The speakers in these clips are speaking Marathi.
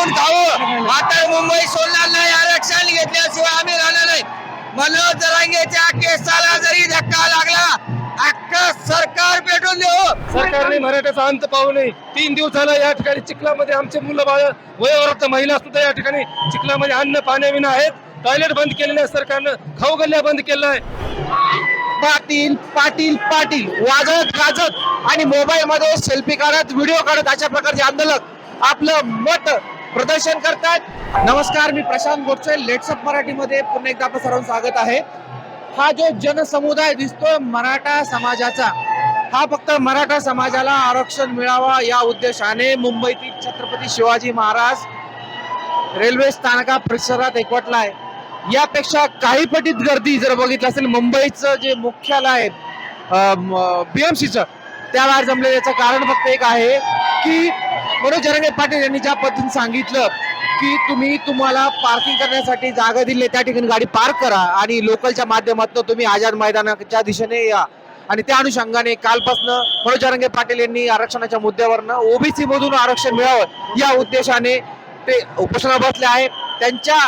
मागून खाऊ आता मुंबई सोडणार नाही आरक्षण घेतल्याशिवाय आम्ही राहणार नाही. मनोज जरांगेच्या केसाला जरी धक्का लागला अख्खं सरकार पेटून देऊ सरकारने मराठ्याचा अंत पाहू नये. तीन दिवस झाला या ठिकाणी चिखलामध्ये आमचे मुलं बाळ वयोवृद्ध महिला सुद्धा या ठिकाणी चिखलामध्ये अन्न पाण्याविना आहेत. टॉयलेट बंद केलेले आहे सरकारनं. खाऊ गल्ल्या बंद केलं आहे पाटील पाटील पाटील. वाजत गाजत आणि मोबाईल मध्ये सेल्फी काढत व्हिडिओ काढत अशा प्रकारचे आंदोलक. आपलं मत प्रदर्शन करतात नमस्कार मी प्रशांत गोडसे. लेट्सअप मराठीमध्ये पुन्हा एकदा आपलं सर्वांचं स्वागत आहे. हा जो जनसमुदाय दिसतोय मराठा समाजाचा हा फक्त मराठा समाजाला आरक्षण मिळावा या उद्देशाने मुंबईतील छत्रपती शिवाजी महाराज रेल्वे स्थानका परिसरात एकवटला आहे यापेक्षा काही पटीत गर्दी जर बघितलं असेल मुंबईचं जे मुख्यालय आहे बीएमसीचं त्याबाहेर जमले याचं कारण फक्त एक आहे की मनोज जरंगे पाटील यांनी ज्या पद्धतीने सांगितलं की तुम्ही तुम्हाला पार्किंग करण्यासाठी जागा दिली त्या ठिकाणी गाडी पार्क करा आणि लोकलच्या माध्यमातून तुम्ही आझाद मैदानाच्या दिशेने या. आणि त्या अनुषंगाने कालपासनं मनोज जरंगे पाटील यांनी आरक्षणाच्या मुद्द्यावरनं ओबीसी मधून आरक्षण मिळावं या उद्देशाने ते उपोषणाला बसले आहे त्यांच्या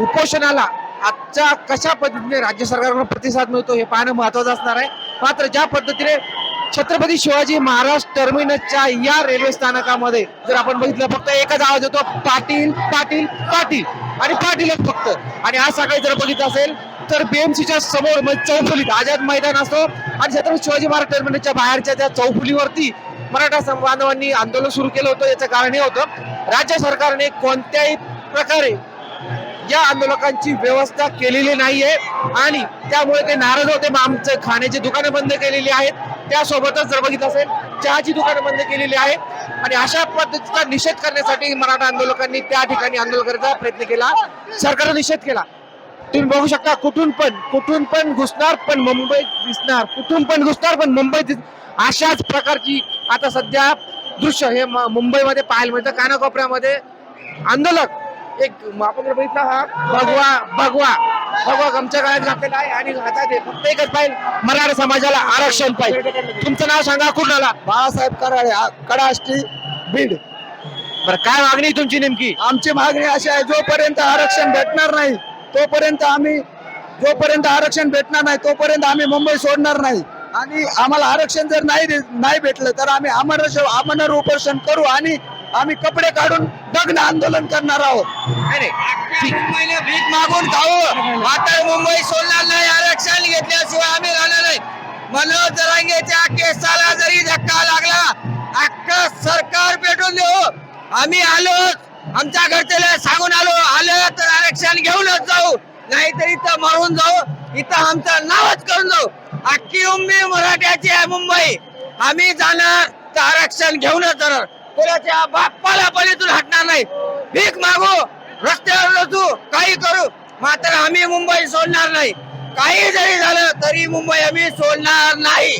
उपोषणाला आजच्या कशा पद्धतीने राज्य सरकारकडून प्रतिसाद मिळतो हे पाहणं महत्वाचं असणार आहे. मात्र ज्या पद्धतीने छत्रपती शिवाजी महाराज टर्मिनसच्या या रेल्वे स्थानकामध्ये जर आपण बघितलं फक्त एकच आवाज येतो पाटील पाटील पाटील. आणि पाटीलच फक्त. आणि आज सकाळी जर बघितलं असेल तर बीएमसीच्या समोर म्हणजे चौफुलीत आझाद मैदान असतो. आणि छत्रपती शिवाजी महाराज टर्मिनसच्या बाहेरच्या त्या चौफुलीवरती मराठा बांधवांनी आंदोलन सुरू केलं होतं. याचं कारण हे होतं राज्य सरकारने कोणत्याही प्रकारे या आंदोलकांची व्यवस्था केलेली नाहीये. आणि त्यामुळे ते नाराज होते. मग आमचं खाण्याची दुकानं बंद केलेली आहेत. त्यासोबतच जर बघितलं असेल चहाची दुकानं बंद केलेली आहे. आणि अशा पद्धतीचा निषेध करण्यासाठी मराठा आंदोलकांनी त्या ठिकाणी आंदोलन करण्याचा प्रयत्न केला. सरकारने निषेध केला. तुम्ही बघू शकता कुठून पण कुठून पण घुसणार पण मुंबईत दिसणार कुठून पण घुसणार पण मुंबईत दिस- अशाच प्रकारची आता सध्या दृश्य हे म- मुंबईमध्ये पाहायला मिळतं. कानाकोपऱ्यामध्ये आंदोलक एक आपण जर बघितला हा. भगवा भगवा. भगवा गमच्या काळात घातलेला आहे आणि हातात आहे. फक्त एकच पाहिजे मराठा समाजाला आरक्षण पाहिजे. तुमचं नाव सांगा कुणाला बाळासाहेब कराळे कडाष्टी बीड. बरं काय मागणी तुमची नेमकी? आमची मागणी अशी आहे जोपर्यंत आरक्षण भेटणार नाही तोपर्यंत आम्ही जोपर्यंत आरक्षण भेटणार नाही तोपर्यंत आम्ही मुंबई सोडणार नाही. आणि आम्हाला आरक्षण जर नाही नाही भेटलं तर आम्ही अमर अमर उपोषण करू आणि आम्ही कपडे काढून दग्न आंदोलन करणार आहोत. भीक मागून खाऊ. आता मुंबई सोडणार नाही आरक्षण घेतल्याशिवाय आम्ही राहणार नाही. मनोज जरांगेच्या केसाला जरी धक्का लागला अख्खं सरकार पेटून देऊ. आम्ही आलो आमच्या घरच्याला सांगून आलो आलं तर आरक्षण घेऊनच जाऊ. नाहीतर इथं मरून जाऊ. इथं आमचं नावच करून जाऊ. अख्खी उंबी मराठ्याची आहे मुंबई. आम्ही जाणार तर आरक्षण घेऊनच जाणार. कोणाच्या बाप्पाला पण हटणार नाही. भीक मागू रस्त्यावर बसू काही करू मात्र आम्ही मुंबई सोडणार नाही. काही जरी झालं तरी मुंबई आम्ही सोडणार नाही.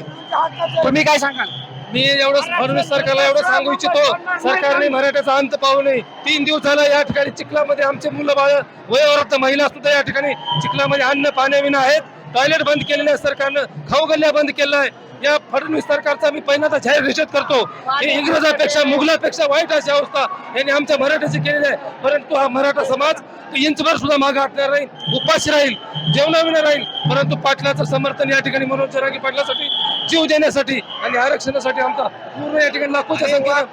तुम्ही काय सांगाल? मी एवढं फडणवीस सरकारला एवढं सांगू इच्छितो. सरकारने मराठ्याचा अंत पाहू नये. तीन दिवस झाला या ठिकाणी चिखलामध्ये आमचे मुलं बाळ वयोवृद्ध महिला सुद्धा या ठिकाणी चिखलामध्ये अन्न पाण्याविना आहेत. टॉयलेट बंद केलेलं आहे सरकारनं. खाऊ गल्ल्या बंद केलेला आहे. या फडणवीस सरकारचा मी पहिल्यांदा जाहीर निषेध करतो. हे इंग्रजापेक्षा मुघलापेक्षा वाईट अशी अवस्था यांनी आमच्या मराठ्याची केलेली आहे. परंतु हा मराठा समाज इंचभर सुद्धा मागे हटणार नाही. उपाशी राहील जेवणाविना राहील. परंतु पाटलाचं समर्थन या ठिकाणी मनोज जरांगी पाटलासाठी जीव देण्यासाठी आणि आरक्षणासाठी आमचा पूर्ण या ठिकाणी लाखोच्या संख्येनं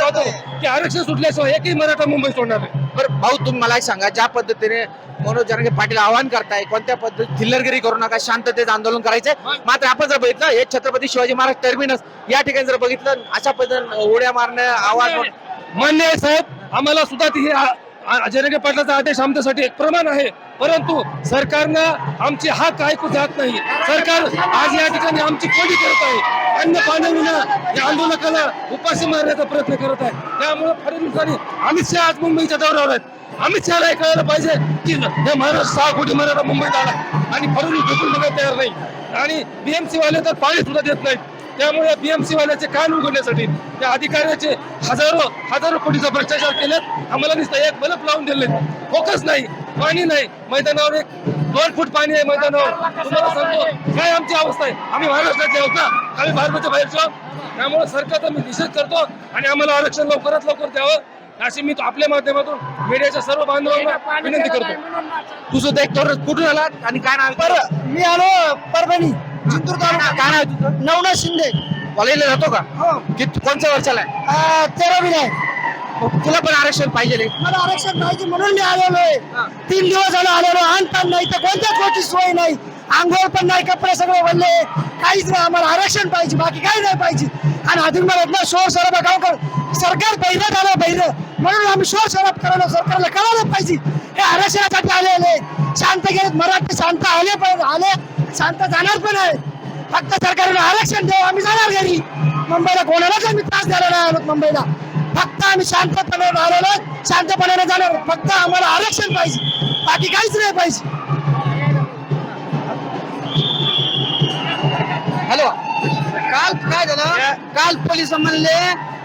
पाहतो की आरक्षण सुटल्याशिवाय एकही मराठा मुंबई सोडणार नाही. बरं भाऊ तुम्ही मला सांगा ज्या पद्धतीने मनोज जरांगे पाटील आवाहन करताय कोणत्या पद्धतीत थिल्लरगिरी करू नका शांततेचं आंदोलन करायचंय? मात्र आपण जर बघितलं हे छत्रपती शिवाजी महाराज टर्मिनस या ठिकाणी जर बघितलं अशा पद्धतीने उड्या मारणं आवाज मान्य आहे साहेब आम्हाला सुद्धा ती हे पाटलाचा आदेश आमच्यासाठी एक प्रमाण आहे. परंतु सरकारनं आमची हाक ऐकू जात नाही. सरकार आज या ठिकाणी आमची कोणी करत आहे. अन्न पाण्याविना या आंदोलकाला उपाशी मारण्याचा प्रयत्न करत आहे. त्यामुळे फडणवीसांनी अमित शहा आज मुंबईच्या दौऱ्यावर आहेत. अमित शहाला हे कळायला पाहिजे की हे महाराज सहा कोटी मराठा मुंबईत आला आणि फडणवीस ढुकून बघायला तयार नाही. आणि बीएमसी वाले तर पाणी सुद्धा देत नाहीत. त्यामुळे बीएमसी वाल्याचे कान उघडण्यासाठी त्या अधिकाऱ्याचे हजारो हजारो कोटीचा भ्रष्टाचार केलेत आम्हाला नुसतं एक बल्ब लावून दिले फोकस नाही पाणी नाही. मैदानावर एक दोन फूट पाणी आहे मैदानावर. तुम्हाला सांगतो काय आमची अवस्था आहे? आम्ही महाराष्ट्रातले आहोत ना आम्ही भारताच्या बाहेरचे आहोत. त्यामुळे सरकारचा मी निषेध करतो आणि आम्हाला आरक्षण लवकरात लवकर द्यावं. अशी मी तो आपल्या माध्यमातून मीडियाच्या सर्व बांधवांना विनंती करतो. तू सुद्धा एक कुठून आला आणि काय नाव? मी आलो परभणी. जिंतूर काय नाव- काय नाव आहे तुझं नवनाथ शिंदे. कॉलेजला जातो का? हो. कित कोणत्या वर्षाला आहे? आ, तेरावीला आहे. मग तुला पण आरक्षण पाहिजे रे. मला आरक्षण पाहिजे म्हणून मी आलेलो आहे. तीन दिवस झाले आलेलो अन्न नाही तर कोणत्याच गोष्टी सोय नाही? आंघोळ पण नाही कपडे सगळे वळले काहीच नाही. आम्हाला आरक्षण पाहिजे. बाकी काही नाही पाहिजे. आणि अजून मला शोर शराबा गाव कर. सरकार बहिरं झालं बहिरं म्हणून आम्ही शोर शराब करायला सरकारला कळायला पाहिजे. हे आरक्षणासाठी आलेले आहेत. शांत गेलेत. मराठी शांत आले पण आले. शांत जाणार पण आहे. फक्त सरकारने आरक्षण द्यावं आम्ही जाणार घरी. मुंबईला कोणालाच आम्ही त्रास द्यायला नाही आलो मुंबईला? फक्त आम्ही शांतपणे आलेलो शांतपणे जाणार. फक्त आम्हाला आरक्षण पाहिजे. बाकी काहीच नाही पाहिजे. हॅलो काल काय झालं? काल पोलीस म्हणले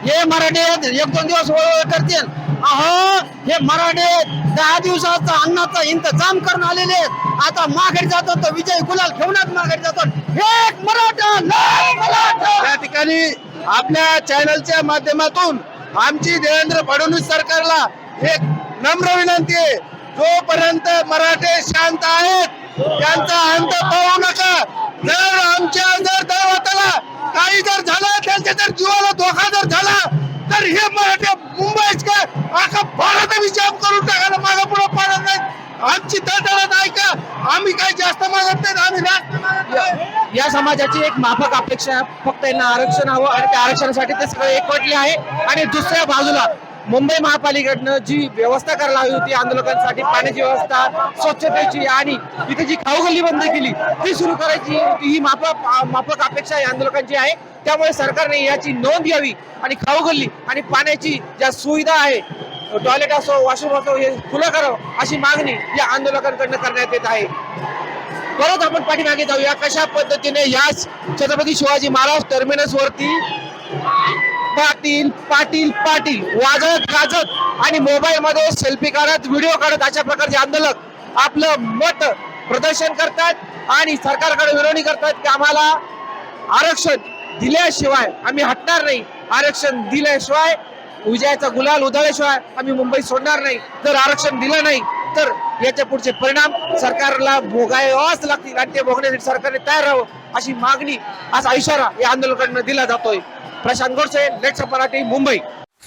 हे मराठे एक दोन दिवस करतील. अहो हे मराठे दहा दिवसाचा अन्नाचा इंतजाम करून आलेले आहेत. आता माघारी जातो तर विजय गुलाल घेऊनच माघारी जातो. एक मराठा मराठा! या ठिकाणी आपल्या चॅनलच्या माध्यमातून आमची देवेंद्र फडणवीस सरकारला एक नम्र विनंती आहे. जोपर्यंत मराठे शांत आहेत त्यांचा अंत पाहू नका. जर आमच्या जर दैवताला काही जर झालं त्यांचे जर जीवाला धोका जर झाला तर हे मराठे मुंबईच काय अख्खा भारत विचार करून टाकायला मागं पुढे पडत नाही आमची तळतळत नाही का आम्ही काही जास्त मागत नाही आम्ही जास्त मागत नाही. या समाजाची एक माफक अपेक्षा फक्त यांना आरक्षण हवं आणि त्या आरक्षणासाठी ते सगळे एकवटले आहे. आणि दुसऱ्या बाजूला मुंबई महापालिकेकडनं जी व्यवस्था करायला हवी होती आंदोलकांसाठी पाण्याची व्यवस्था स्वच्छतेची आणि इथे जी खाऊगल्ली बंद केली ती सुरू करायची ही माफक माफक अपेक्षा या आंदोलकांची आहे. त्यामुळे सरकारने याची नोंद घ्यावी आणि खाऊगल्ली आणि पाण्याची ज्या सुविधा आहे टॉयलेट असो वॉशरूम असो हे खुलं करावं अशी मागणी या आंदोलकांकडनं करण्यात येत आहे. परत आपण पाठीमागे जाऊया. कशा पद्धतीने याच छत्रपती शिवाजी महाराज टर्मिनस वरती पाटील पाटील पाटील वाजत गाजत आणि मोबाईल मध्ये सेल्फी काढत व्हिडिओ काढत अशा प्रकारचे आंदोलक आपलं मत प्रदर्शन करतात आणि सरकारकडे विरोधी करतात की आम्हाला आरक्षण दिल्याशिवाय आम्ही हटणार नाही. आरक्षण दिल्याशिवाय विजयाचा गुलाल उधळल्याशिवाय आम्ही मुंबई सोडणार नाही. जर आरक्षण दिलं नाही तर याच्या पुढचे परिणाम सरकारला भोगावाच लागतील. आणि ते भोगण्यासाठी सरकारने तयार राहावं अशी मागणी असा इशारा या आंदोलकांना दिला जातोय. प्रशांत गोडसे लेट्स मराठी मुंबई.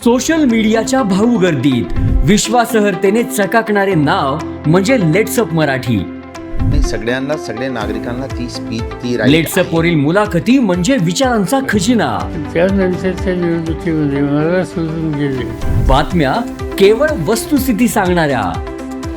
सोशल मीडियाच्या भाऊ गर्दीत. विश्वासार्हतेने चकाकणारे नाव म्हणजे लेट्सअप मराठी. सगळ्यांना सगळ्या नागरिकांना ती स्पीच ती लेट्सअप. वरील मुलाखती म्हणजे विचारांचा खजिना. त्यानंतरच्या निवडणुकीमध्ये मला सोडून गेले. बातम्या केवळ वस्तुस्थिती सांगणाऱ्या.